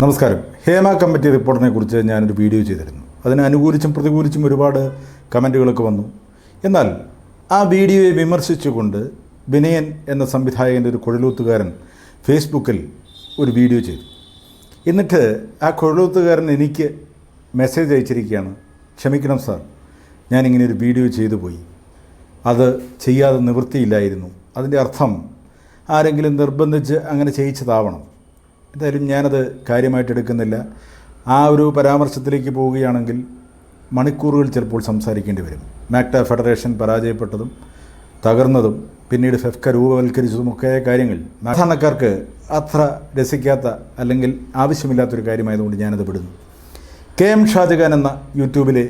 നമസ്കാരം. ഹേമ കമ്മിറ്റി റിപ്പോർട്ടിനെ കുറിച്ച് ഞാനൊരു വീഡിയോ ചെയ്തിരുന്നു. അതിനെ അനുകൂലിച്ചും പ്രതികൂലിച്ചും ഒരുപാട് കമന്റുകളൊക്കെ വന്നു. എന്നാൽ ആ വീഡിയോയെ വിമർശിച്ചുകൊണ്ട് വിനയൻ എന്ന സംവിധായകന്റെ ഒരു കുഴലൂത്തുകാരൻ ഫേസ്ബുക്കിൽ ഒരു വീഡിയോ ചെയ്തു. എന്നിട്ട് ആ കുഴലൂത്തുകാരൻ എനിക്ക് മെസ്സേജ് അയച്ചിരിക്കുകയാണ് ക്ഷമിക്കണം സാർ ഞാനിങ്ങനെ ഒരു വീഡിയോ ചെയ്തു പോയി. അത് ചെയ്യാതെ നിവൃത്തിയില്ലായിരുന്നു. അതിന്റെ അർത്ഥം ആരെങ്കിലും നിർബന്ധിച്ച് അങ്ങനെ ചെയ്യിച്ചതാവണം. എന്തായാലും ഞാനത് കാര്യമായിട്ട് എടുക്കുന്നില്ല. ആ ഒരു പരാമർശത്തിലേക്ക് പോവുകയാണെങ്കിൽ മണിക്കൂറുകൾ ചിലപ്പോൾ സംസാരിക്കേണ്ടി വരും. മാക്ട ഫെഡറേഷൻ പരാജയപ്പെട്ടതും തകർന്നതും പിന്നീട് ഫെഫ്ക രൂപവൽക്കരിച്ചതുമൊക്കെ കാര്യങ്ങൾ. സാധാരണക്കാർക്ക് അത്ര രസിക്കാത്ത അല്ലെങ്കിൽ ആവശ്യമില്ലാത്തൊരു കാര്യമായതുകൊണ്ട് ഞാനത് വിടുന്നു. കെ എം ഷാജഹാൻ എന്ന യൂട്യൂബിലെ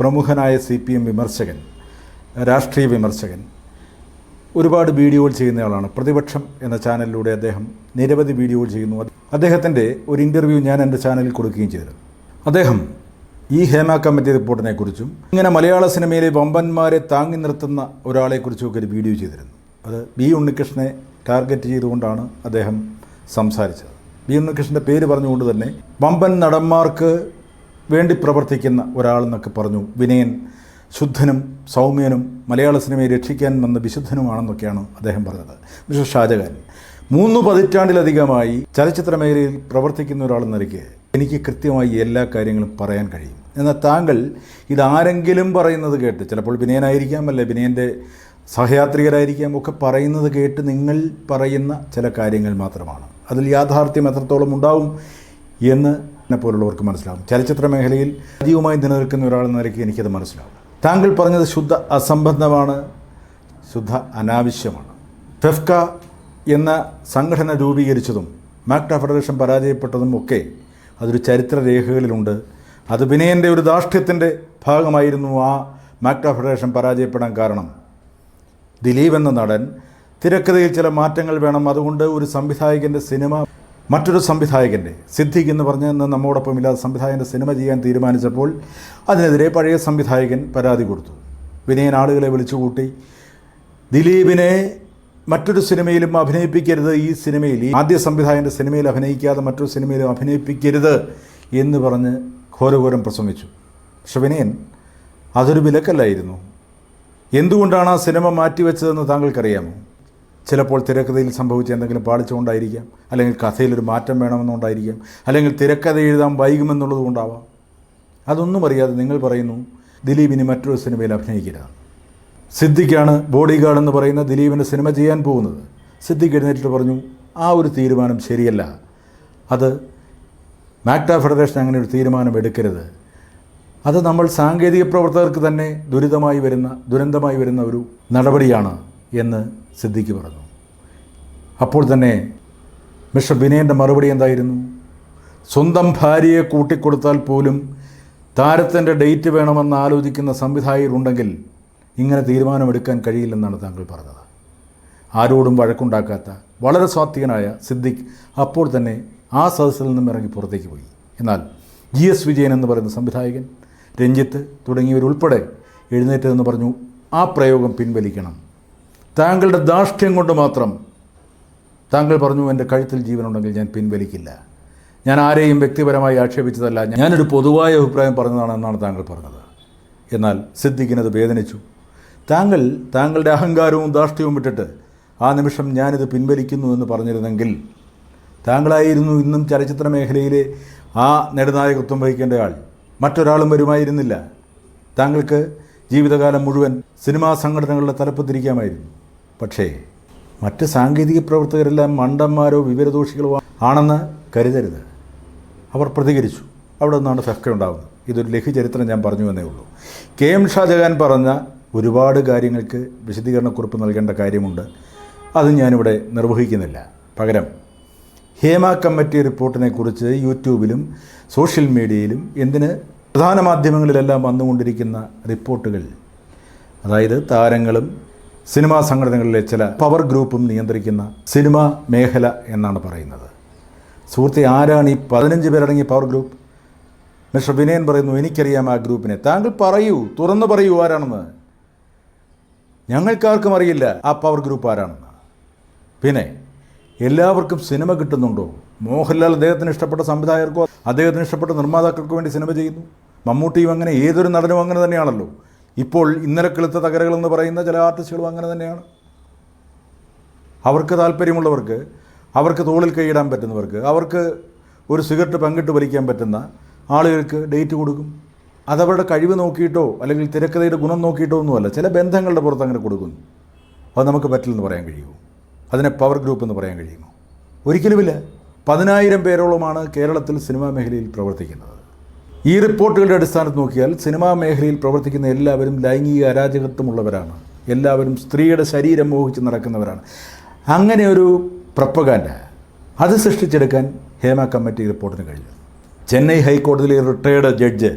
പ്രമുഖനായ സി പി എം വിമർശകൻ രാഷ്ട്രീയ വിമർശകൻ ഒരുപാട് വീഡിയോകൾ ചെയ്യുന്നയാളാണ്. പ്രതിപക്ഷം എന്ന ചാനലിലൂടെ അദ്ദേഹം നിരവധി വീഡിയോകൾ ചെയ്യുന്നു. അദ്ദേഹത്തിന്റെ ഒരു ഇന്റർവ്യൂ ഞാൻ എന്റെ ചാനലിൽ കൊടുക്കുകയും ചെയ്തു. അദ്ദേഹം ഈ ഹേമ കമ്മിറ്റി റിപ്പോർട്ടിനെക്കുറിച്ചും ഇങ്ങനെ മലയാള സിനിമയിലെ വമ്പന്മാരെ താങ്ങി നിർത്തുന്ന ഒരാളെക്കുറിച്ചുമൊക്കെ ഒരു വീഡിയോ ചെയ്തിരുന്നു. അത് ബി ഉണ്ണികൃഷ്ണനെ ടാർഗറ്റ് ചെയ്തുകൊണ്ടാണ് അദ്ദേഹം സംസാരിച്ചത്. ബി ഉണ്ണികൃഷ്ണന്റെ പേര് പറഞ്ഞുകൊണ്ട് തന്നെ വമ്പൻ നടന്മാർക്ക് വേണ്ടി പ്രവർത്തിക്കുന്ന ഒരാളെന്നൊക്കെ പറഞ്ഞു വിനയൻ ശുദ്ധനും സൗമ്യനും മലയാള സിനിമയെ രക്ഷിക്കാൻ വന്ന വിശുദ്ധനുമാണെന്നൊക്കെയാണ് അദ്ദേഹം പറഞ്ഞത്. മിസ്റ്റർ ഷാജഹാൻ മൂന്ന് പതിറ്റാണ്ടിലധികമായി ചലച്ചിത്ര മേഖലയിൽ പ്രവർത്തിക്കുന്ന ഒരാളെന്ന നിലയ്ക്ക് എനിക്ക് കൃത്യമായി എല്ലാ കാര്യങ്ങളും പറയാൻ കഴിയും. എന്നാൽ താങ്കൾ ഇതാരെങ്കിലും പറയുന്നത് കേട്ട് ചിലപ്പോൾ വിനയനായിരിക്കാം അല്ലെ വിനയന്റെ സഹയാത്രികരായിരിക്കാം ഒക്കെ പറയുന്നത് കേട്ട് നിങ്ങൾ പറയുന്ന ചില കാര്യങ്ങൾ മാത്രമാണ്. അതിൽ യാഥാർത്ഥ്യം എത്രത്തോളം ഉണ്ടാവും എന്ന് എന്നെ പോലുള്ളവർക്ക് മനസ്സിലാവും. ചലച്ചിത്ര മേഖലയിൽ സജീവമായി നിലനിൽക്കുന്ന ഒരാളെന്ന നിലയ്ക്ക് എനിക്കത് മനസ്സിലാവും. താങ്കൾ പറഞ്ഞത് ശുദ്ധ അസംബന്ധമാണ് ശുദ്ധ അനാവശ്യമാണ്. ഫെഫ്ക എന്ന സംഘടന രൂപീകരിച്ചതും മാക്ട ഫെഡറേഷൻ പരാജയപ്പെട്ടതും ഒക്കെ അതൊരു ചരിത്ര രേഖകളിലുണ്ട്. അത് വിനയന്റെ ഒരു ധാർഷ്ട്യത്തിന്റെ ഭാഗമായിരുന്നു ആ മാക്ട ഫെഡറേഷൻ പരാജയപ്പെടാൻ കാരണം. ദിലീപ് എന്ന നടൻ തിരക്കഥയിൽ ചില മാറ്റങ്ങൾ വേണം. അതുകൊണ്ട് ഒരു സംവിധായകന്റെ സിനിമ മറ്റൊരു സംവിധായകന്റെ സിദ്ദിഖ് എന്ന് പറഞ്ഞ നമ്മോടൊപ്പം ഇല്ലാത്ത സംവിധായകന്റെ സിനിമ ചെയ്യാൻ തീരുമാനിച്ചപ്പോൾ അതിനെതിരെ പഴയ സംവിധായകൻ പരാതി കൊടുത്തു. വിനയൻ ആളുകളെ വിളിച്ചുകൂട്ടി ദിലീപിനെ മറ്റൊരു സിനിമയിലും അഭിനയിപ്പിക്കരുത്. ഈ സിനിമയിൽ ഈ ആദ്യ സംവിധായകന്റെ സിനിമയിൽ അഭിനയിക്കാതെ മറ്റൊരു സിനിമയിലും അഭിനയിപ്പിക്കരുത് എന്ന് പറഞ്ഞ് ഘോരഘോരം പ്രസംഗിച്ചു. പക്ഷെ വിനയൻ അതൊരു വിലക്കല്ലായിരുന്നു. എന്തുകൊണ്ടാണ് ആ സിനിമ മാറ്റിവെച്ചതെന്ന് താങ്കൾക്കറിയാമോ? ചിലപ്പോൾ തിരക്കഥയിൽ സംഭവിച്ച എന്തെങ്കിലും പാളിച്ചുകൊണ്ടായിരിക്കാം അല്ലെങ്കിൽ കഥയിലൊരു മാറ്റം വേണമെന്നുകൊണ്ടായിരിക്കാം അല്ലെങ്കിൽ തിരക്കഥ എഴുതാൻ വൈകുമെന്നുള്ളത് കൊണ്ടാവാം. അതൊന്നും അറിയാതെ നിങ്ങൾ പറയുന്നു ദിലീപിന് മറ്റൊരു സിനിമയിൽ അഭിനയിക്കരുത്. സിദ്ദിഖാണ് ബോഡി ഗാർഡ് എന്ന് പറയുന്ന ദിലീപിന്റെ സിനിമ ചെയ്യാൻ പോകുന്നത്. സിദ്ദിഖ് എഴുന്നേറ്റിട്ട് പറഞ്ഞു ആ ഒരു തീരുമാനം ശരിയല്ല. അത് മാക്ട ഫെഡറേഷൻ അങ്ങനെ ഒരു തീരുമാനം എടുക്കരുത്. അത് നമ്മൾ സാങ്കേതിക പ്രവർത്തകർക്ക് തന്നെ ദുരിതമായി വരുന്ന ദുരന്തമായി വരുന്ന ഒരു നടപടിയാണ്. എന്ന് സിദ്ദിഖ് പറഞ്ഞു. അപ്പോൾ തന്നെ മിസ്റ്റർ വിനയന്റെ മറുപടി എന്തായിരുന്നു? സ്വന്തം ഭാര്യയെ കൂട്ടിക്കൊടുത്താൽ പോലും താരത്തിന്റെ ഡേറ്റ് വേണമെന്ന് ആലോചിക്കുന്ന സംവിധായകരുണ്ടെങ്കിൽ ഇങ്ങനെ തീരുമാനമെടുക്കാൻ കഴിയില്ലെന്നാണ് താങ്കൾ പറഞ്ഞത്. ആരോടും വഴക്കുണ്ടാക്കാത്ത വളരെ സ്വാത്വികനായ സിദ്ദിഖ് അപ്പോൾ തന്നെ ആ സദസ്സിൽ നിന്നും ഇറങ്ങി പുറത്തേക്ക് പോയി. എന്നാൽ ജി എസ് വിജയൻ എന്ന് പറയുന്ന സംവിധായകൻ രഞ്ജിത്ത് തുടങ്ങിയവരുൾപ്പെടെ എഴുന്നേറ്റതെന്ന് പറഞ്ഞു ആ പ്രയോഗം പിൻവലിക്കണം. താങ്കളുടെ ധാർഷ്ട്യം കൊണ്ട് മാത്രം താങ്കൾ പറഞ്ഞു എന്റെ കഴുത്തിൽ ജീവനുണ്ടെങ്കിൽ ഞാൻ പിൻവലിക്കില്ല. ഞാൻ ആരെയും വ്യക്തിപരമായി ആക്ഷേപിച്ചതല്ല. ഞാനൊരു പൊതുവായ അഭിപ്രായം പറഞ്ഞതാണെന്നാണ് താങ്കൾ പറഞ്ഞത്. എന്നാൽ സിദ്ദിഖിനത് വേദനിച്ചു. താങ്കൾ താങ്കളുടെ അഹങ്കാരവും ധാർഷ്ട്യവും വിട്ടിട്ട് ആ നിമിഷം ഞാനിത് പിൻവലിക്കുന്നു എന്ന് പറഞ്ഞിരുന്നെങ്കിൽ താങ്കളായിരുന്നു ഇന്നും ചലച്ചിത്ര മേഖലയിലെ ആ നെടുനായകത്വം വഹിക്കേണ്ട ആൾ. മറ്റൊരാളും വരുമായിരുന്നില്ല. താങ്കൾക്ക് ജീവിതകാലം മുഴുവൻ സിനിമാ സംഘടനകളുടെ തലപ്പത്തിരിക്കാമായിരുന്നു. പക്ഷേ മറ്റ് സാങ്കേതിക പ്രവർത്തകരെല്ലാം മണ്ടന്മാരോ വിവരദോഷികളോ ആണെന്ന് കരുതരുത്. അവർ പ്രതികരിച്ചു. അവിടെ നിന്നാണ് ഫെഫ്ക ഉണ്ടാകുന്നത് ഇതൊരു ലഘുചരിത്രം ഞാൻ പറഞ്ഞു എന്നേ ഉള്ളൂ. കെ എം ഷാജഹാൻ പറഞ്ഞ ഒരുപാട് കാര്യങ്ങൾക്ക് വിശദീകരണക്കുറിപ്പ് നൽകേണ്ട കാര്യമുണ്ട്. അത് ഞാനിവിടെ നിർവഹിക്കുന്നില്ല. പകരം ഹേമ കമ്മിറ്റി റിപ്പോർട്ടിനെ കുറിച്ച് യൂട്യൂബിലും സോഷ്യൽ മീഡിയയിലും എന്തിന് പ്രധാന മാധ്യമങ്ങളിലെല്ലാം വന്നുകൊണ്ടിരിക്കുന്ന റിപ്പോർട്ടുകൾ അതായത് താരങ്ങളും സിനിമാ സംഘടനകളിലെ ചില പവർ ഗ്രൂപ്പും നിയന്ത്രിക്കുന്ന സിനിമാ മേഖല എന്നാണ് പറയുന്നത്. സുഹൃത്തെ ആരാണ് ഈ പതിനഞ്ച് പേരടങ്ങിയ പവർ ഗ്രൂപ്പ് മിസ്റ്റർ വിനയൻ പറയുന്നു എനിക്കറിയാം ആ ഗ്രൂപ്പിനെ. താങ്കൾ പറയൂ തുറന്നു പറയൂ ആരാണെന്ന്. ഞങ്ങൾക്കാർക്കും അറിയില്ല ആ പവർ ഗ്രൂപ്പ് ആരാണെന്ന്. പിന്നെ എല്ലാവർക്കും സിനിമ കിട്ടുന്നുണ്ടോ? മോഹൻലാൽ അദ്ദേഹത്തിന് ഇഷ്ടപ്പെട്ട സംവിധായകർക്കോ അദ്ദേഹത്തിന് ഇഷ്ടപ്പെട്ട നിർമ്മാതാക്കൾക്കോ വേണ്ടി സിനിമ ചെയ്യുന്നു? മമ്മൂട്ടിയും അങ്ങനെ ഏതൊരു നടനും അങ്ങനെ തന്നെയാണല്ലോ. ഇപ്പോൾ ഇന്നലെ കിളുത്ത തകരകളെന്ന് പറയുന്ന ചില ആർട്ടിസ്റ്റുകളും അങ്ങനെ തന്നെയാണ്. അവർക്ക് താല്പര്യമുള്ളവർക്ക് അവർക്ക് തോളിൽ കൈയിടാൻ പറ്റുന്നവർക്ക് അവർക്ക് ഒരു സിഗരറ്റ് പങ്കിട്ട് വലിക്കാൻ പറ്റുന്ന ആളുകൾക്ക് ഡേറ്റ് കൊടുക്കും. അതവരുടെ കഴിവ് നോക്കിയിട്ടോ അല്ലെങ്കിൽ തിരക്കഥയുടെ ഗുണം നോക്കിയിട്ടോ ഒന്നുമല്ല ചില ബന്ധങ്ങളുടെ പുറത്ത് അങ്ങനെ കൊടുക്കുന്നു. അത് നമുക്ക് പറ്റില്ലെന്ന് പറയാൻ കഴിയുമോ? അതിനെ പവർ ഗ്രൂപ്പ് എന്ന് പറയാൻ കഴിയുമോ? ഒരിക്കലുമില്ല. പതിനായിരം പേരോളമാണ് കേരളത്തിൽ സിനിമാ മേഖലയിൽ പ്രവർത്തിക്കുന്നത്. ഈ റിപ്പോർട്ടുകളുടെ അടിസ്ഥാനത്ത് നോക്കിയാൽ സിനിമാ മേഖലയിൽ പ്രവർത്തിക്കുന്ന എല്ലാവരും ലൈംഗിക അരാജകത്വമുള്ളവരാണ്. എല്ലാവരും സ്ത്രീയുടെ ശരീരം മോഹിച്ച് നടക്കുന്നവരാണ്. അങ്ങനെ ഒരു പ്രപ്പകാൻഡ അത് സൃഷ്ടിച്ചെടുക്കാൻ ഹേമ കമ്മിറ്റി റിപ്പോർട്ടിന് കഴിഞ്ഞു. ചെന്നൈ ഹൈക്കോടതിയിലെ റിട്ടയേർഡ് ജഡ്ജ്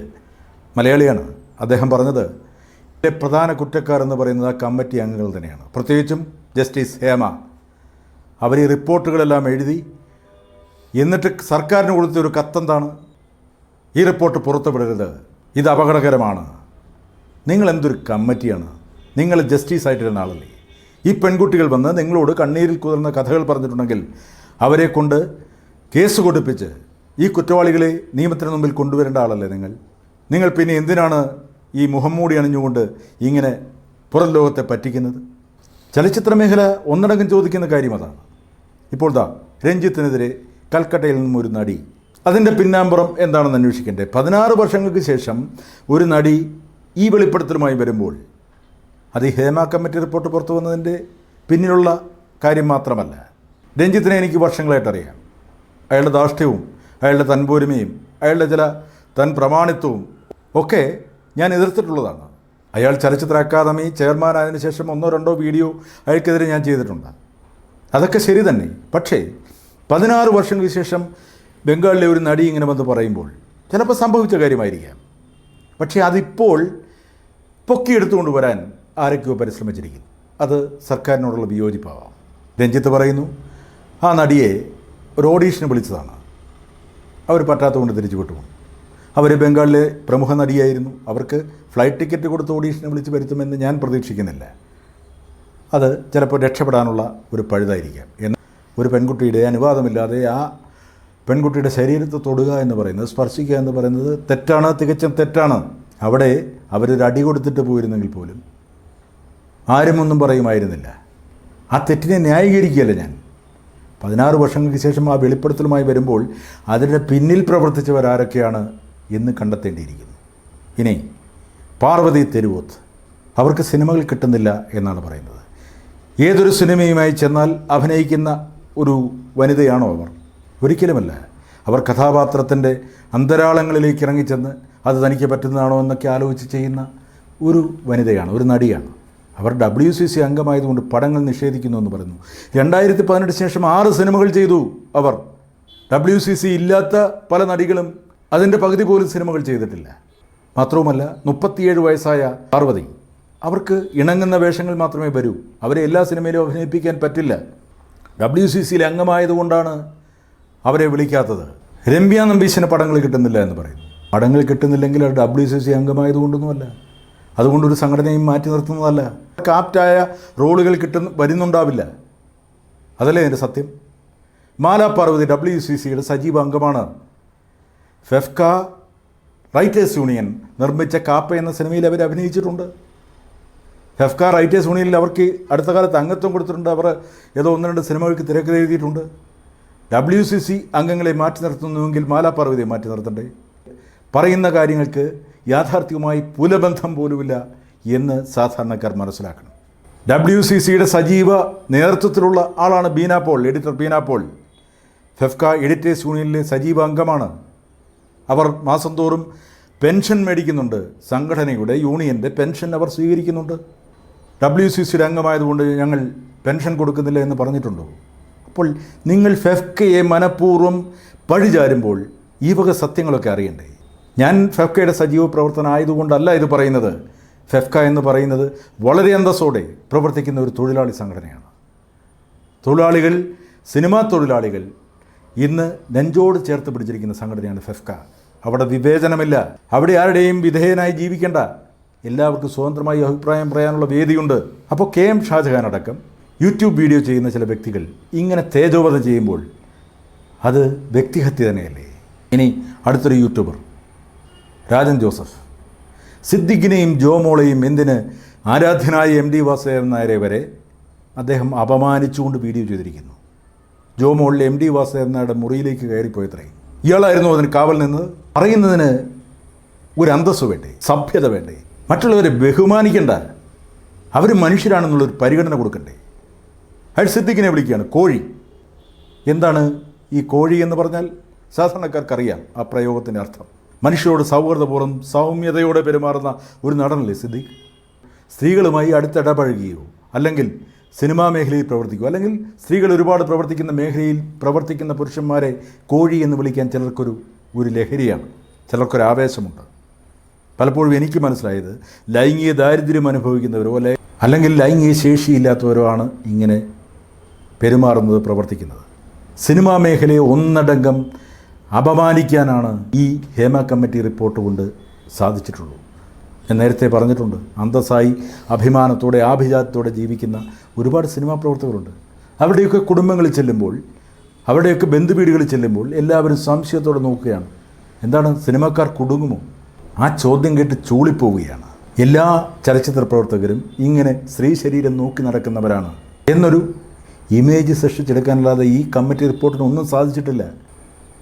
മലയാളിയാണ്. അദ്ദേഹം പറഞ്ഞത് ഇതിലെ പ്രധാന കുറ്റക്കാർ എന്ന് പറയുന്നത് ആ കമ്മിറ്റി അംഗങ്ങൾ തന്നെയാണ്. പ്രത്യേകിച്ചും ജസ്റ്റിസ് ഹേമ. അവർ ഈ റിപ്പോർട്ടുകളെല്ലാം എഴുതി എന്നിട്ട് സർക്കാരിന് കൊടുത്ത ഒരു കത്തെന്താണ്? ഈ റിപ്പോർട്ട് പുറത്തുവിടരുത് ഇത് അപകടകരമാണ്. നിങ്ങൾ എന്തൊരു കമ്മിറ്റിയാണ്? നിങ്ങൾ ജസ്റ്റിസ് ആയിട്ടിരുന്ന ആളല്ലേ? ഈ പെൺകുട്ടികൾ വന്ന് നിങ്ങളോട് കണ്ണീരിൽ കുതിർന്ന കഥകൾ പറഞ്ഞിട്ടുണ്ടെങ്കിൽ അവരെ കൊണ്ട് കേസ് കൊടുപ്പിച്ച് ഈ കുറ്റവാളികളെ നിയമത്തിന് മുമ്പിൽ കൊണ്ടുവരേണ്ട ആളല്ലേ നിങ്ങൾ? നിങ്ങൾ പിന്നെ എന്തിനാണ് ഈ മുഹമ്മൂടി അണിഞ്ഞുകൊണ്ട് ഇങ്ങനെ പുറം ലോകത്തെ പറ്റിക്കുന്നത്? ചലച്ചിത്ര മേഖല ഒന്നടങ്കം ചോദിക്കുന്ന കാര്യം അതാണ്. ഇപ്പോൾ ദാ രഞ്ജിത്തിനെതിരെ കൽക്കട്ടയിൽ നിന്നും ഒരു നടി അതിന്റെ പിന്നാമ്പുറം എന്താണെന്ന് അന്വേഷിക്കണ്ടേ? പതിനാറ് വർഷങ്ങൾക്ക് ശേഷം ഒരു നടി ഈ വെളിപ്പെടുത്തലുമായി വരുമ്പോൾ അത് ഹേമ കമ്മിറ്റി റിപ്പോർട്ട് പുറത്തു വന്നതിന്റെ പിന്നിലുള്ള കാര്യം മാത്രമല്ല. രഞ്ജിത്തിനെ എനിക്ക് വർഷങ്ങളായിട്ട് അറിയാം. അയാളുടെ ധാർഷ്ട്യവും അയാളുടെ തൻപോരുമയും അയാളുടെ ചില തൻ പ്രമാണിത്വവും ഒക്കെ ഞാൻ എതിർത്തിട്ടുള്ളതാണ്. അയാൾ ചലച്ചിത്ര അക്കാദമി ചെയർമാൻ ആയതിനു ശേഷം ഒന്നോ രണ്ടോ വീഡിയോ അയാൾക്കെതിരെ ഞാൻ ചെയ്തിട്ടുണ്ട്. അതൊക്കെ ശരി തന്നെ. പക്ഷേ പതിനാറ് വർഷങ്ങൾക്ക് ശേഷം ബംഗാളിലെ ഒരു നടി ഇങ്ങനെ വന്ന് പറയുമ്പോൾ ചിലപ്പോൾ സംഭവിച്ച കാര്യമായിരിക്കാം. പക്ഷേ അതിപ്പോൾ പൊക്കിയെടുത്തുകൊണ്ട് വരാൻ ആരൊക്കെയോ പരിശ്രമിച്ചിരിക്കുന്നു. അത് സർക്കാരിനോടുള്ള വിയോജിപ്പാവാം. രഞ്ജിത്ത് പറയുന്നു ആ നടിയെ ഒരു ഓഡീഷന് വിളിച്ചതാണ്. അവർ പറ്റാത്തതുകൊണ്ട് തിരിച്ചു വിട്ടു അവർ ബംഗാളിലെ പ്രമുഖ നടിയായിരുന്നു. അവർക്ക് ഫ്ലൈറ്റ് ടിക്കറ്റ് കൊടുത്ത് ഓഡീഷന് വിളിച്ച് വരുത്തുമെന്ന് ഞാൻ പ്രതീക്ഷിക്കുന്നില്ല. അത് ചിലപ്പോൾ രക്ഷപ്പെടാനുള്ള ഒരു പഴുതായിരിക്കാം. എന്ന് ഒരു പെൺകുട്ടിയുടെ അനുവാദമില്ലാതെ ആ പെൺകുട്ടിയുടെ ശരീരത്തെ തൊടുക എന്ന് പറയുന്നത് സ്പർശിക്കുക എന്ന് പറയുന്നത് തെറ്റാണ് തികച്ചും തെറ്റാണ്. അവിടെ അവരൊരു അടി കൊടുത്തിട്ട് പോയിരുന്നെങ്കിൽ പോലും ആരുമൊന്നും പറയുമായിരുന്നില്ല. ആ തെറ്റിനെ ന്യായീകരിക്കുകയല്ല ഞാൻ. പതിനാറ് വർഷങ്ങൾക്ക് ശേഷം ആ വെളിപ്പെടുത്തലുമായി വരുമ്പോൾ അതിന്റെ പിന്നിൽ പ്രവർത്തിച്ചവരാരൊക്കെയാണ് എന്ന് കണ്ടെത്തേണ്ടിയിരിക്കുന്നു. ഇനി പാർവതി തെരുവോത്ത്. അവർക്ക് സിനിമകൾ കിട്ടുന്നില്ല എന്നാണ് പറയുന്നത്. ഏതൊരു സിനിമയുമായി ചെന്നാൽ അഭിനയിക്കുന്ന ഒരു വനിതയാണോ അവർ? ഒരിക്കലുമല്ല. അവർ കഥാപാത്രത്തിന്റെ അന്തരാളങ്ങളിലേക്ക് ഇറങ്ങിച്ചെന്ന് അത് തനിക്ക് പറ്റുന്നതാണോ എന്നൊക്കെ ആലോചിച്ച് ചെയ്യുന്ന ഒരു വനിതയാണ് ഒരു നടിയാണ്. അവർ ഡബ്ല്യു സി സി അംഗമായതുകൊണ്ട് പടങ്ങൾ നിഷേധിക്കുന്നു എന്ന് പറയുന്നു. രണ്ടായിരത്തി പതിനെട്ട് ശേഷം ആറ് സിനിമകൾ ചെയ്തു അവർ. ഡബ്ല്യു സി സി ഇല്ലാത്ത പല നടികളും അതിന്റെ പകുതി പോലും സിനിമകൾ ചെയ്തിട്ടില്ല. മാത്രവുമല്ല മുപ്പത്തിയേഴ് വയസ്സായ പാർവതി അവർക്ക് ഇണങ്ങുന്ന വേഷങ്ങൾ മാത്രമേ വരൂ. അവരെ എല്ലാ സിനിമയിലും അഭിനയിപ്പിക്കാൻ പറ്റില്ല. ഡബ്ല്യു സി സിയിലെ അംഗമായതുകൊണ്ടാണ് അവരെ വിളിക്കാത്തത്. രമ്യ നമ്പീശിന് പടങ്ങൾ കിട്ടുന്നില്ല എന്ന് പറയുന്നു. പടങ്ങൾ കിട്ടുന്നില്ലെങ്കിൽ അത് ഡബ്ല്യു സി സി അംഗമായതുകൊണ്ടൊന്നുമല്ല. അതുകൊണ്ടൊരു സംഘടനയും മാറ്റി നിർത്തുന്നതല്ല. കാപ്റ്റായ റോളുകൾ കിട്ടുന്ന വരുന്നുണ്ടാവില്ല. അതല്ലേ എന്റെ സത്യം? മാലാപാർവതി ഡബ്ല്യു സി സിയുടെ സജീവ അംഗമാണ്. ഫെഫ്ക റൈറ്റേഴ്സ് യൂണിയൻ നിർമ്മിച്ച കാപ്പ എന്ന സിനിമയിൽ അവർ അഭിനയിച്ചിട്ടുണ്ട്. ഫെഫ്ക റൈറ്റേഴ്സ് യൂണിയനിൽ അവർക്ക് അടുത്ത കാലത്ത് അംഗത്വം കൊടുത്തിട്ടുണ്ട്. അവർ ഏതോ ഒന്ന് രണ്ട് സിനിമകൾക്ക് തിരക്കഥ എഴുതിയിട്ടുണ്ട്. ഡബ്ല്യു സി സി അംഗങ്ങളെ മാറ്റി നിർത്തുന്നുവെങ്കിൽ മാലാ മാറ്റി നിർത്തണ്ടേ? പറയുന്ന കാര്യങ്ങൾക്ക് യാഥാർത്ഥ്യവുമായി പുലബന്ധം പോലുമില്ല എന്ന് സാധാരണക്കാർ മനസ്സിലാക്കണം. ഡബ്ല്യു സി സിയുടെ സജീവ നേതൃത്വത്തിലുള്ള ആളാണ് ബീന പോൾ എഡിറ്റർ ബീന പോൾ. ഫെഫ്ക എഡിറ്റേഴ്സ് യൂണിയനിലെ സജീവ അംഗമാണ്. അവർ മാസം തോറും പെൻഷൻ മേടിക്കുന്നുണ്ട്. സംഘടനയുടെ യൂണിയന്റെ പെൻഷൻ അവർ സ്വീകരിക്കുന്നുണ്ട്. ഡബ്ല്യു സി സിയുടെ അംഗമായതുകൊണ്ട് ഞങ്ങൾ പെൻഷൻ കൊടുക്കുന്നില്ല എന്ന് പറഞ്ഞിട്ടുണ്ടോ? അപ്പോൾ നിങ്ങൾ ഫെഫ്കയെ മനഃപൂർവം പഴിചാരുമ്പോൾ ഈ വക സത്യങ്ങളൊക്കെ അറിയണ്ടേ? ഞാൻ ഫെഫ്കയുടെ സജീവ പ്രവർത്തനം ആയതുകൊണ്ടല്ല ഇത് പറയുന്നത്. ഫെഫ്ക എന്ന് പറയുന്നത് വളരെ അന്തസ്സോടെ പ്രവർത്തിക്കുന്ന ഒരു തൊഴിലാളി സംഘടനയാണ്. തൊഴിലാളികൾ സിനിമാ തൊഴിലാളികൾ ഇന്ന് നെഞ്ചോട് ചേർത്ത് പിടിച്ചിരിക്കുന്ന സംഘടനയാണ് ഫെഫ്ക. അവിടെ വിവേചനമില്ല. അവിടെ ആരുടെയും വിധേയനായി ജീവിക്കേണ്ട. എല്ലാവർക്കും സ്വതന്ത്രമായി അഭിപ്രായം പറയാനുള്ള വേദിയുണ്ട്. അപ്പോൾ കെ എം ഷാജഹാൻ അടക്കം യൂട്യൂബ് വീഡിയോ ചെയ്യുന്ന ചില വ്യക്തികൾ ഇങ്ങനെ തേജോവധം ചെയ്യുമ്പോൾ അത് വ്യക്തിഹത്യ തന്നെയല്ലേ? ഇനി അടുത്തൊരു യൂട്യൂബർ രാജൻ ജോസഫ്. സിദ്ദിഖിനെയും ജോമോളെയും എന്തിന് ആരാധ്യനായ എം ഡി വാസുദേവൻ നായരെ വരെ അദ്ദേഹം അപമാനിച്ചുകൊണ്ട് വീഡിയോ ചെയ്തിരിക്കുന്നു? ജോമോളിലെ എം ഡി വാസുദേവൻ നായരുടെ മുറിയിലേക്ക് കയറിപ്പോയത്രേ. ഇയാളായിരുന്നു അതിന് കാവൽ നിന്ന് പറയുന്നതിന് ഒരു അന്തസ്സ് വേണ്ടേ? സഭ്യത വേണ്ടേ? മറ്റുള്ളവരെ ബഹുമാനിക്കേണ്ട. അവർ മനുഷ്യരാണെന്നുള്ളൊരു പരിഗണന കൊടുക്കണ്ടേ? അയാൾ സിദ്ദിഖിനെ വിളിക്കുകയാണ് കോഴി. എന്താണ് ഈ കോഴി എന്ന് പറഞ്ഞാൽ? സാധാരണക്കാർക്കറിയാം ആ പ്രയോഗത്തിന്റെ അർത്ഥം. മനുഷ്യരോട് സൗഹൃദപൂർവം സൗമ്യതയോടെ പെരുമാറുന്ന ഒരു നടനല്ലേ സിദ്ദിഖ്? സ്ത്രീകളുമായി അടുത്തിടപഴകുകയോ അല്ലെങ്കിൽ സിനിമാ മേഖലയിൽ പ്രവർത്തിക്കുക അല്ലെങ്കിൽ സ്ത്രീകൾ ഒരുപാട് പ്രവർത്തിക്കുന്ന മേഖലയിൽ പ്രവർത്തിക്കുന്ന പുരുഷന്മാരെ കോഴി എന്ന് വിളിക്കാൻ ചിലർക്കൊരു ഒരു ലഹരിയാണ്. ചിലർക്കൊരു ആവേശമുണ്ട്. പലപ്പോഴും എനിക്ക് മനസ്സിലായത് ലൈംഗിക ദാരിദ്ര്യം അനുഭവിക്കുന്നവരോ അല്ലെ അല്ലെങ്കിൽ ലൈംഗിക ശേഷിയില്ലാത്തവരോ ആണ് ഇങ്ങനെ പെരുമാറുന്നത് പ്രവർത്തിക്കുന്നത്. സിനിമാ മേഖലയെ ഒന്നടങ്കം അപമാനിക്കാനാണ് ഈ ഹേമ കമ്മിറ്റി റിപ്പോർട്ട് കൊണ്ട് സാധിച്ചിട്ടുള്ളൂ. ഞാൻ നേരത്തെ പറഞ്ഞിട്ടുണ്ട് അന്തസ്സായി അഭിമാനത്തോടെ ആഭിജാത്യത്തോടെ ജീവിക്കുന്ന ഒരുപാട് സിനിമാ പ്രവർത്തകരുണ്ട്. അവരുടെയൊക്കെ കുടുംബങ്ങളിൽ ചെല്ലുമ്പോൾ അവരുടെയൊക്കെ ബന്ധുവീടുകളിൽ ചെല്ലുമ്പോൾ എല്ലാവരും സംശയത്തോടെ നോക്കുകയാണ് എന്താണ് സിനിമാക്കാർ കുടുങ്ങുമോ? ആ ചോദ്യം കേട്ട് ചൂളിപ്പോവുകയാണ് എല്ലാ ചലച്ചിത്ര പ്രവർത്തകരും ഇങ്ങനെ സ്ത്രീ ശരീരം നോക്കി നടക്കുന്നവരാണ് എന്നൊരു ഇമേജ് സൃഷ്ടിച്ചെടുക്കാനല്ലാതെ ഈ കമ്മിറ്റി റിപ്പോർട്ടിന് ഒന്നും സാധിച്ചിട്ടില്ല.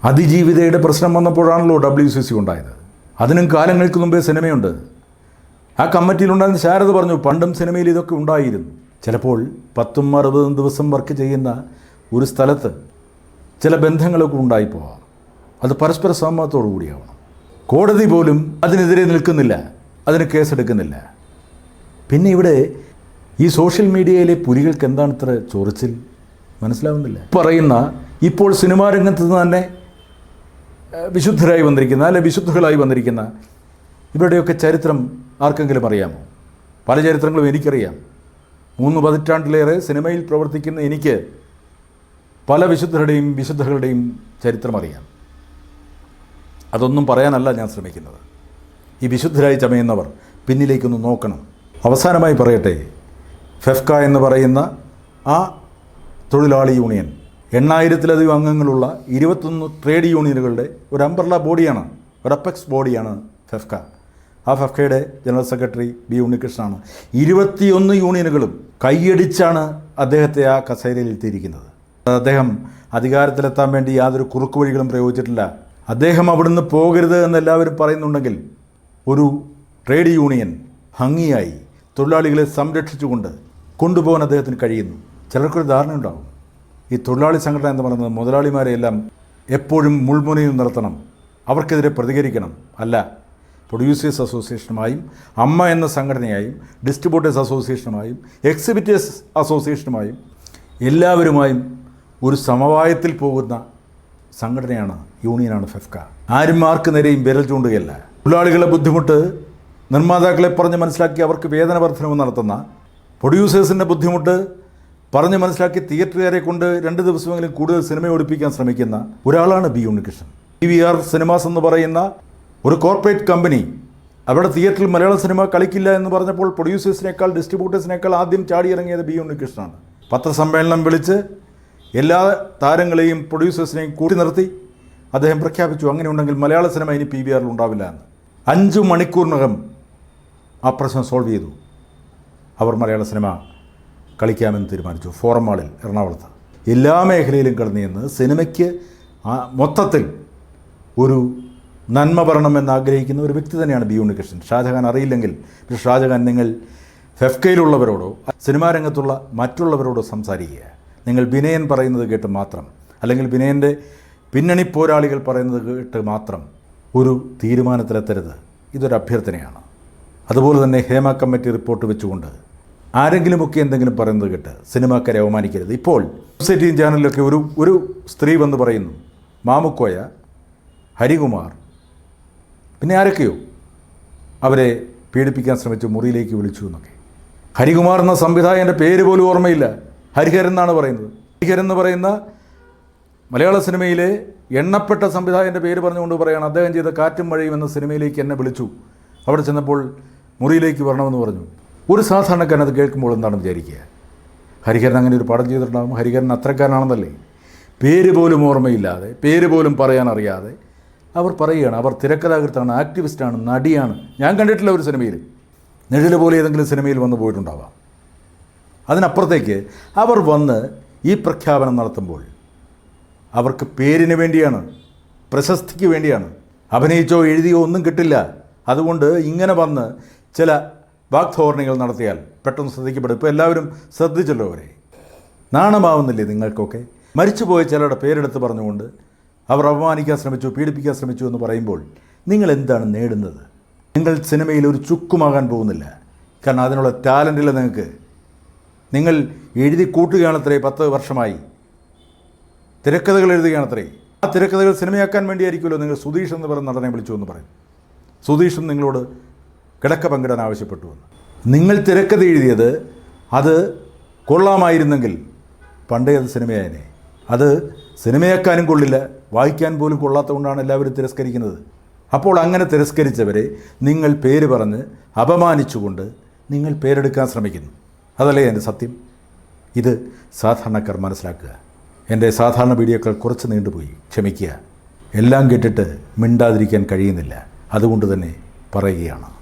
അതിജീവിതയുടെ പ്രശ്നം വന്നപ്പോഴാണല്ലോ ഡബ്ല്യു സി സി ഉണ്ടായത്. അതിനും കാലങ്ങൾക്ക് മുമ്പേ സിനിമയുണ്ട്. ആ കമ്മിറ്റിയിലുണ്ടായിരുന്ന ശാരദ പറഞ്ഞു പണ്ടും സിനിമയിൽ ഇതൊക്കെ ഉണ്ടായിരുന്നു. ചിലപ്പോൾ പത്തും അറുപതും ദിവസം വർക്ക് ചെയ്യുന്ന ഒരു സ്ഥലത്ത് ചില ബന്ധങ്ങളൊക്കെ ഉണ്ടായിപ്പോവാം. അത് പരസ്പര സമ്മതത്തോടു കൂടിയാവണം. കോടതി പോലും അതിനെതിരെ നിൽക്കുന്നില്ല. അതിന് കേസെടുക്കുന്നില്ല. പിന്നെ ഇവിടെ ഈ സോഷ്യൽ മീഡിയയിലെ പുലികൾക്ക് എന്താണ് ഇത്ര ചൊറിച്ചിൽ? മനസ്സിലാവുന്നില്ല? പറയുന്ന ഇപ്പോൾ സിനിമാ രംഗത്ത് തന്നെ വിശുദ്ധരായി വന്നിരിക്കുന്ന അല്ലെ വിശുദ്ധകളായി വന്നിരിക്കുന്ന ഇവരുടെയൊക്കെ ചരിത്രം ആർക്കെങ്കിലും അറിയാമോ? പല ചരിത്രങ്ങളും എനിക്കറിയാം. മൂന്ന് പതിറ്റാണ്ടിലേറെ സിനിമയിൽ പ്രവർത്തിക്കുന്ന എനിക്ക് പല വിശുദ്ധരുടെയും വിശുദ്ധകളുടെയും ചരിത്രം അറിയാം. അതൊന്നും പറയാനല്ല ഞാൻ ശ്രമിക്കുന്നത്. ഈ വിശുദ്ധരായി ചമയുന്നവർ പിന്നിലേക്കൊന്ന് നോക്കണം. അവസാനമായി പറയട്ടെ ഫെഫ്ക എന്ന് പറയുന്ന ആ തൊഴിലാളി യൂണിയൻ. എണ്ണായിരത്തിലധികം അംഗങ്ങളുള്ള ഇരുപത്തൊന്ന് ട്രേഡ് യൂണിയനുകളുടെ ഒരു അംബർല ബോഡിയാണ് ഒരു അപ്പെക്സ് ബോഡിയാണ് ഫെഫ്ക. ആ ഫെഫ്കയുടെ ജനറൽ സെക്രട്ടറി ബി ഉണ്ണികൃഷ്ണനാണ്. ഇരുപത്തിയൊന്ന് യൂണിയനുകളും കൈയടിച്ചാണ് അദ്ദേഹത്തെ ആ കസേരയിൽ എത്തിയിരിക്കുന്നത്. അദ്ദേഹം അധികാരത്തിലെത്താൻ വേണ്ടി യാതൊരു കുറുക്കു വഴികളും പ്രയോഗിച്ചിട്ടില്ല. അദ്ദേഹം അവിടുന്ന് പോകരുത് എന്നെല്ലാവരും പറയുന്നുണ്ടെങ്കിൽ ഒരു ട്രേഡ് യൂണിയൻ ഭംഗിയായി തൊഴിലാളികളെ സംരക്ഷിച്ചുകൊണ്ട് കൊണ്ടുപോകാൻ അദ്ദേഹത്തിന് കഴിയുന്നു. ചിലർക്കൊരു ധാരണ ഉണ്ടാവും ഈ തൊഴിലാളി സംഘടന എന്ന് പറയുന്നത് മുതലാളിമാരെയെല്ലാം എപ്പോഴും മുൾമുനയിൽ നിർത്തണം. അവർക്കെതിരെ പ്രതികരിക്കണം. അല്ല പ്രൊഡ്യൂസേഴ്സ് അസോസിയേഷനുമായും അമ്മ എന്ന സംഘടനയായും ഡിസ്ട്രിബ്യൂട്ടേഴ്സ് അസോസിയേഷനുമായും എക്സിബിറ്റേഴ്സ് അസോസിയേഷനുമായും എല്ലാവരുമായും ഒരു സമവായത്തിൽ പോകുന്ന സംഘടനയാണ് യൂണിയനാണ് ഫെഫ്ക. ആരും ആർക്ക് നേരെയും വിരൽ ചൂണ്ടുകയല്ല. തൊഴിലാളികളെ ബുദ്ധിമുട്ട് നിർമ്മാതാക്കളെ പറഞ്ഞ് മനസ്സിലാക്കി അവർക്ക് വേതന വർധനവ് നടത്തുന്ന പ്രൊഡ്യൂസേഴ്സിന്റെ ബുദ്ധിമുട്ട് പറഞ്ഞ് മനസ്സിലാക്കി തിയേറ്ററുകാരെ കൊണ്ട് രണ്ട് ദിവസമെങ്കിലും കൂടുതൽ സിനിമ ഓടിപ്പിക്കാൻ ശ്രമിക്കുന്ന ഒരാളാണ് B Unnikrishnan. T V R cinemas എന്ന് പറയുന്ന ഒരു കോർപ്പറേറ്റ് കമ്പനി അവിടെ തിയേറ്ററിൽ മലയാള സിനിമ കളിക്കില്ല എന്ന് പറഞ്ഞപ്പോൾ പ്രൊഡ്യൂസേഴ്സിനേക്കാൾ ഡിസ്ട്രിബ്യൂട്ടേഴ്സിനേക്കാൾ ആദ്യം ചാടിയിറങ്ങിയത് ബി ഉണ്ണികൃഷ്ണനാണ്. പത്രസമ്മേളനം വിളിച്ച് എല്ലാ താരങ്ങളെയും പ്രൊഡ്യൂസേഴ്സിനെയും കൂട്ടി നിർത്തി. അദ്ദേഹം പ്രഖ്യാപിച്ചു അങ്ങനെ ഉണ്ടെങ്കിൽ മലയാള സിനിമ ഇനി പി വി ആറിൽ ഉണ്ടാവില്ല എന്ന്. അഞ്ച് മണിക്കൂറിനകം ആ പ്രശ്നം സോൾവ് ചെയ്തു. അവർ മലയാള സിനിമ കളിക്കാമെന്ന് തീരുമാനിച്ചു. ഫോറം മാളിൽ എറണാകുളത്ത്. എല്ലാ മേഖലയിലും കടന്നു നിന്ന് സിനിമയ്ക്ക് മൊത്തത്തിൽ ഒരു നന്മ വരണമെന്ന് ആഗ്രഹിക്കുന്ന ഒരു വ്യക്തി തന്നെയാണ് ബി ഉണ്ണികൃഷ്ണൻ. ഷാജഹാൻ അറിയില്ലെങ്കിൽ ഷാജഹാൻ നിങ്ങൾ ഫെഫ്കയിലുള്ളവരോടോ സിനിമാ രംഗത്തുള്ള മറ്റുള്ളവരോടോ സംസാരിക്കുക. നിങ്ങൾ വിനയൻ പറയുന്നത് കേട്ട് മാത്രം അല്ലെങ്കിൽ വിനയന്റെ പിന്നണി പോരാളികൾ പറയുന്നത് കേട്ട് മാത്രം ഒരു തീരുമാനത്തിലെത്തരുത്. ഇതൊരു അഭ്യർത്ഥനയാണ്. അതുപോലെ തന്നെ ഹേമ കമ്മിറ്റി റിപ്പോർട്ട് വെച്ചുകൊണ്ട് ആരെങ്കിലുമൊക്കെ എന്തെങ്കിലും പറയുന്നത് കേട്ട് സിനിമാക്കാരെ അവമാനിക്കരുത്. ഇപ്പോൾ സൊസൈറ്റിയും ചാനലിലൊക്കെ ഒരു ഒരു സ്ത്രീ വന്ന് പറയുന്നു മാമുക്കോയ ഹരികുമാർ പിന്നെ ആരൊക്കെയോ അവരെ പീഡിപ്പിക്കാൻ ശ്രമിച്ചു മുറിയിലേക്ക് വിളിച്ചു എന്നൊക്കെ. ഹരികുമാർ എന്ന സംവിധായകന്റെ പേര് പോലും ഓർമ്മയില്ല. ഹരിഹരൻ എന്നാണ് പറയുന്നത്. ഹരിഹരൻ എന്ന് പറയുന്ന മലയാള സിനിമയിലെ എണ്ണപ്പെട്ട സംവിധായകന്റെ പേര് പറഞ്ഞുകൊണ്ട് പറയുകയാണ് അദ്ദേഹം ചെയ്ത കാറ്റും മഴയും എന്ന സിനിമയിലേക്ക് എന്നെ വിളിച്ചു. അവിടെ ചെന്നപ്പോൾ മുറിയിലേക്ക് വരണമെന്ന് പറഞ്ഞു. ഒരു സാധാരണക്കാരൻ അത് കേൾക്കുമ്പോൾ എന്താണ് വിചാരിക്കുക? ഹരിഹരൻ അങ്ങനെ ഒരു പാഠം ചെയ്തിട്ടുണ്ടാകും ഹരിഹരൻ അത്രക്കാരനാണെന്നല്ലേ പേര് പോലും ഓർമ്മയില്ലാതെ പേര് പോലും പറയാൻ അറിയാതെ അവർ പറയുകയാണ് അവർ തിരക്കഥാകൃത്താണ് ആക്ടിവിസ്റ്റാണ് നടിയാണ്. ഞാൻ കണ്ടിട്ടില്ല ഒരു സിനിമയിൽ നിഴൽ പോലെ ഏതെങ്കിലും സിനിമയിൽ വന്ന് പോയിട്ടുണ്ടാവാം. അതിനപ്പുറത്തേക്ക് അവർ വന്ന് ഈ പ്രഖ്യാപനം നടത്തുമ്പോൾ അവർക്ക് പേരിന് വേണ്ടിയാണ് പ്രശസ്തിക്ക് വേണ്ടിയാണ്. അഭിനയിച്ചോ എഴുതിയോ ഒന്നും കിട്ടില്ല. അതുകൊണ്ട് ഇങ്ങനെ വന്ന് ചില വാഗ്ധോരണികൾ നടത്തിയാൽ പെട്ടെന്ന് ശ്രദ്ധിക്കപ്പെടും. ഇപ്പോൾ എല്ലാവരും ശ്രദ്ധിച്ചല്ലോ അവരെ. നാണമാവുന്നില്ലേ നിങ്ങൾക്കൊക്കെ? മരിച്ചുപോയ ചിലരുടെ പേരെടുത്ത് പറഞ്ഞുകൊണ്ട് അവർ അപമാനിക്കാൻ ശ്രമിച്ചു പീഡിപ്പിക്കാൻ ശ്രമിച്ചു എന്ന് പറയുമ്പോൾ നിങ്ങൾ എന്താണ് നേടുന്നത്? നിങ്ങൾ സിനിമയിൽ ഒരു ചുക്കുമാകാൻ പോകുന്നില്ല. കാരണം അതിനുള്ള ടാലന്റില്ല നിങ്ങൾക്ക്. നിങ്ങൾ എഴുതി കൂട്ടുകയാണത്രേ പത്ത് വർഷമായി. തിരക്കഥകൾ എഴുതുകയാണത്രേ. ആ തിരക്കഥകൾ സിനിമയാക്കാൻ വേണ്ടിയായിരിക്കുമല്ലോ നിങ്ങൾ സുധീഷ് എന്ന് പറയുന്ന നടനെ വിളിച്ചു എന്ന് പറയും. സുധീഷും നിങ്ങളോട് കിടക്ക പങ്കിടാൻ ആവശ്യപ്പെട്ടു എന്ന് നിങ്ങൾ തിരക്കഥ എഴുതിയത് അത് കൊള്ളാമായിരുന്നെങ്കിൽ പണ്ടേ അത് സിനിമയായനെ. അത് സിനിമയാക്കാനും കൊള്ളില്ല വായിക്കാൻ പോലും കൊള്ളാത്തതുകൊണ്ടാണ് എല്ലാവരും തിരസ്കരിക്കുന്നത്. അപ്പോൾ അങ്ങനെ തിരസ്കരിച്ചവരെ നിങ്ങൾ പേര് പറഞ്ഞ് അപമാനിച്ചുകൊണ്ട് നിങ്ങൾ പേരെടുക്കാൻ ശ്രമിക്കുന്നു. അതല്ലേ എന്റെ സത്യം? ഇത് സാധാരണക്കാർ മനസ്സിലാക്കുക. എന്റെ സാധാരണ വീഡിയോക്കൾ കുറച്ച് നീണ്ടുപോയി. ക്ഷമിക്കുക. എല്ലാം കേട്ടിട്ട് മിണ്ടാതിരിക്കാൻ കഴിയുന്നില്ല. അതുകൊണ്ട് തന്നെ പറയുകയാണ്.